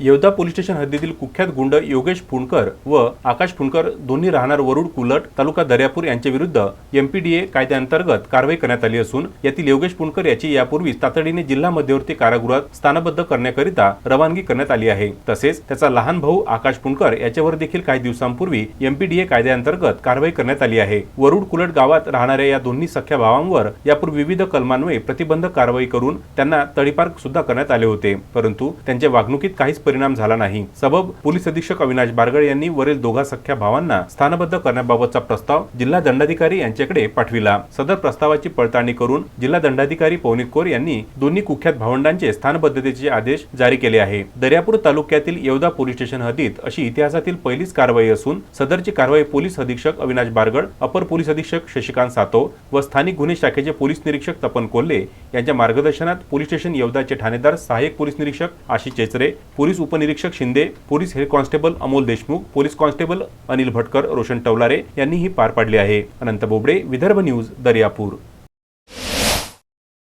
Yevda police station हद्दीतील कुख्यात गुंड योगेश फुंडकर व आकाश फुंडकर दोन्ही राहणार वरुड कुलट तालुका दर्यापूर यांच्या विरुद्ध एमपीडीए कायद्याअंतर्गत कारवाई करण्यात आली असून यातील योगेश फुंडकर याची यापूर्वीच तातडीने जिल्हा मध्यवर्ती कारागृहात स्थानबद्ध करण्याकरिता रवानगी करण्यात आली आहे. तसेच त्याचा लहान भाऊ आकाश फुंडकर याच्यावर देखील काही दिवसांपूर्वी एमपीडीए कायद्याअंतर्गत कारवाई करण्यात आली आहे. वरुड कुलट गावात राहणाऱ्या या दोन्ही सख्या भावांवर यापूर्वी विविध कलमान्वये प्रतिबंध कारवाई करून त्यांना तडीपार सुद्धा करण्यात आले होते. परंतु त्यांच्या वागणुकीत काहीच परिणाम झाला नाही. सबब पोलीस अधीक्षक अविनाश बारगळ यांनी वरील दोघा सख्या भावांना स्थानबद्ध करण्याबाबतचा प्रस्ताव जिल्हा दंडाधिकारी यांच्याकडे पाठविला. सदर प्रस्तावाची पडताळणी करून जिल्हा दंडाधिकारी पवनीत कोर यांनी दोन्ही कुख्यात भावंडांचे स्थानबद्धतेचे आदेश जारी केले आहे. दर्यापूर तालुक्यातील येवदा पोलीस स्टेशन हद्दीत अशी इतिहासातील पहिलीच कारवाई असून सदरची कारवाई पोलीस अधीक्षक अविनाश बारगड अपर पोलीस अधीक्षक शशिकांत सातव व स्थानिक गुन्हे शाखेचे पोलीस निरीक्षक तपन कोल्हे यांच्या मार्गदर्शनात पोलीस स्टेशन येवदाचे ठाणेदार सहाय्यक पोलीस निरीक्षक आशिष चेचरे पोलीस उपनिरीक्षक Shinde police head constable Amol Deshmukh police constable Anil Bhatkar Roshan Tawlare यांनी ही पार पाडली आहे. अनंत बोबडे विदर्भ न्यूज दर्यापूर.